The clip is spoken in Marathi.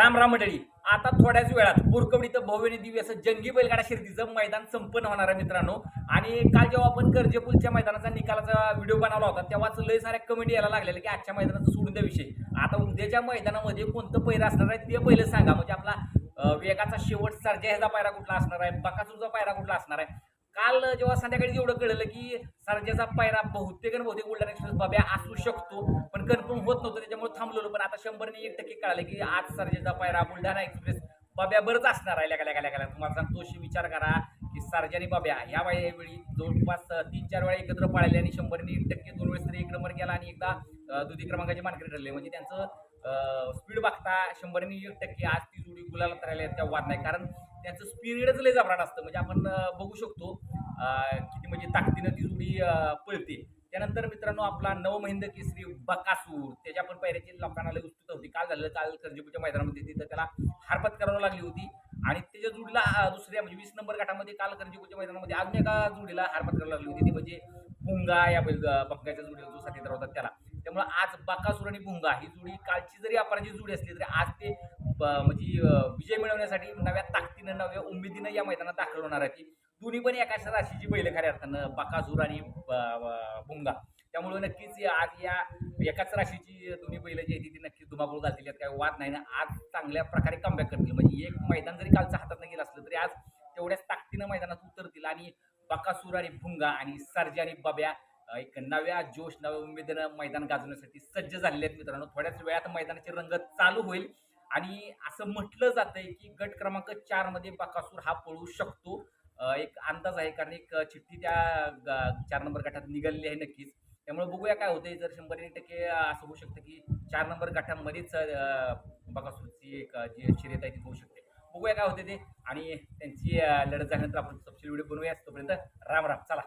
राम राम मंडळी आता थोड्याच वेळात बोरकवडी तर भव्य दिव्य असं जंगी बैलगाडा शर्यतीचं मैदान संपन्न होणार आहे मित्रांनो. आणि काल जेव्हा आपण कर्जपूलच्या मैदानाचा निकालाचा व्हिडिओ बनवला होता तेव्हाच लय साऱ्या कमेंट यायला लागलेल्या की आजच्या मैदानाचं सोडून द्या विषय. आता उद्याच्या मैदानामध्ये कोणतं पैर असणार आहे ते पहिलं सांगा. म्हणजे आपला वेगाचा शेवट सरजा ह्याचा पायरा कुठला असणार आहे? बकासूरचा पायरा कुठला असणार आहे? काल जेव्हा संध्याकाळी एवढं कळलं की सरजेचा पायरा बहुतेक आणि बहुतेक बुलढाणा एक्सप्रेस बाब्या असू शकतो पण कन्फर्म होत नव्हतं त्याच्यामुळे थांबलेलो. पण आता शंभरने एक टक्के कळालं की आज सरजेचा पायरा बुलढाणा एक्सप्रेस बाब्या बरंच असणार आहे. लेका लेका लेका तुम्हाला सांगतो अशी विचार करा की सर्जा बाब्या या वेळी जवळपास तीन चार वेळा एकत्र पाळले आणि शंभरने एक टक्के दोन वेळेस तरी एक नंबर केला आणि एकदा दुधी क्रमांकाचे मानकरी ठरले. म्हणजे त्यांचं स्पीड बघता शंभरने एक टक्के आज ती जोडी गुलाला राहिल्या त्या वाद नाही कारण त्यांचं स्पिरिडच लय जबराट असतं. म्हणजे आपण बघू शकतो किती म्हणजे ताकदीनं ती जोडी पळते. त्यानंतर मित्रांनो आपला नवमहिंद केसरी बकासूर त्याच्या पण पैऱ्याची लोकांना लय उत्सुकता होती. काल झालं काल कर्जीपूरच्या मैदानामध्ये तिथं त्याला हारपत करावं लागली होती. आणि त्याच्या जोडीला दुसऱ्या म्हणजे वीस नंबर गटामध्ये काल कर्जीपूरच्या मैदानामध्ये अजून एका जोडीला हारपत करावं लागली होती. ती म्हणजे पुंगा या बैल बक्काच्या जोडीला जो साथीदार होता त्याला. त्यामुळे आज बाकासूर आणि भुंगा ही जोडी कालची जरी अपराजित जोडी असली तरी आज ते ब- म्हणजे विजय मिळवण्यासाठी नव्या ताकदीनं नव्या उमेदीनं या मैदानात दाखल होणार आहे ती. दोन्ही पण एकाच राशीची बैल खऱ्या अर्थानं बाकासूर आणि ब- भुंगा. त्यामुळे नक्कीच आज या एकाच राशीची दोन्ही बैलं जी आहेत ती नक्कीच धुमाकूळ घालतील आहेत काही वाद नाही. ना आज चांगल्या प्रकारे कमबॅक करतील. म्हणजे एक मैदान जरी कालचं हातात गेलं असलं तरी आज तेवढ्याच ताकदीनं मैदानात उतरतील. आणि बकासूर आणि भुंगा आणि सर्जा आणि बब्या एक नव्या जोश नव्या उमेदीनं मैदान गाजवण्यासाठी सज्ज झालेले आहेत मित्रांनो. थोड्याच वेळात मैदानाची रंगत चालू होईल. आणि असं म्हटलं जातंय की गट क्रमांक चारमध्ये बकासूर हा पळू शकतो. एक अंदाज आहे कारण एक चिठ्ठी त्या ग- चार नंबर गटात निघालेली आहे नक्कीच. त्यामुळे बघूया काय होतंय. जर शंभर एक टक्के असं होऊ शकतं की चार नंबर गटामध्येच बकासूरची एक जी शर्यत आहे ती होऊ शकते. बघूया काय होते ते. आणि त्यांची लढत झाल्यानंतर आपण तपशील व्हिडिओ बनवूया तोपर्यंत राम राम. चला.